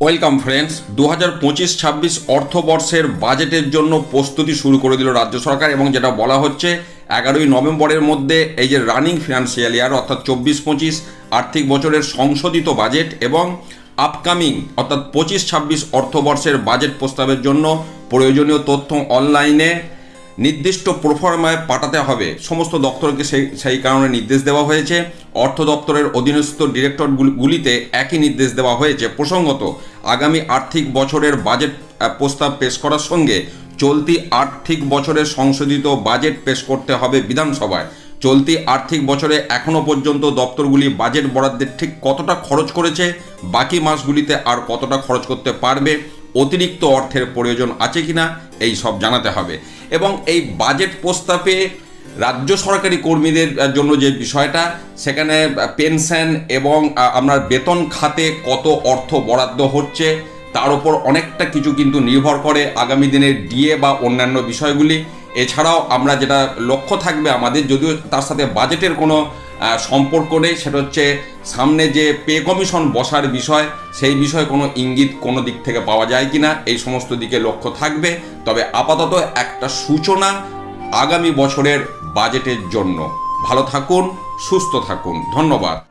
Welcome friends দু হাজার পঁচিশ ছাব্বিশ অর্থবর্ষের বাজেটের জন্য প্রস্তুতি শুরু করে দিল রাজ্য সরকার এবং যেটা বলা হচ্ছে এগারোই নভেম্বরের মধ্যে এই যে রানিং ফিনান্সিয়াল ইয়ার অর্থাৎ চব্বিশ পঁচিশ আর্থিক বছরের সংশোধিত বাজেট এবং আপকামিং অর্থাৎ পঁচিশ ছাব্বিশ অর্থবর্ষের বাজেট প্রস্তাবের জন্য প্রয়োজনীয় তথ্য অনলাইনে নির্দিষ্ট প্রোফর্মায় পাঠাতে হবে। সমস্ত দপ্তরকে সেই সেই কারণে নির্দেশ দেওয়া হয়েছে। অর্থ দপ্তরের অধীনস্থ ডিরেক্টরগুলিতে একই নির্দেশ দেওয়া হয়েছে। প্রসঙ্গত, আগামী আর্থিক বছরের বাজেট প্রস্তাব পেশ করার সঙ্গে চলতি আর্থিক বছরের সংশোধিত বাজেট পেশ করতে হবে বিধানসভায়। চলতি আর্থিক বছরে এখনও পর্যন্ত দপ্তরগুলি বাজেট বরাদ্দের ঠিক কতটা খরচ করেছে, বাকি মাসগুলিতে আর কতটা খরচ করতে পারবে অতিরিক্ত অর্থের প্রয়োজন আছে কিনা এই সব জানাতে হবে। এবং এই বাজেট প্রস্তাবে রাজ্য সরকারি কর্মীদের জন্য যে বিষয়টা, সেখানে পেনশন এবং আপনার বেতন খাতে কত অর্থ বরাদ্দ হচ্ছে, তার উপর অনেকটা কিছু কিন্তু নির্ভর করে আগামী দিনের ডিএ বা অন্যান্য বিষয়গুলি। এছাড়াও আমরা যেটা লক্ষ্য থাকবে আমাদের, যদিও তার সাথে বাজেটের কোনো সম্পর্ক নেই, সেটা হচ্ছে সামনে যে পে কমিশন বসার বিষয়, সেই বিষয়ে কোনো ইঙ্গিত কোনো দিক থেকে পাওয়া যায় কিনা, এই সমস্ত দিকে লক্ষ্য থাকবে। তবে আপাতত একটা সূচনা আগামী বছরের বাজেটের জন্য। ভালো থাকুন, সুস্থ থাকুন। ধন্যবাদ।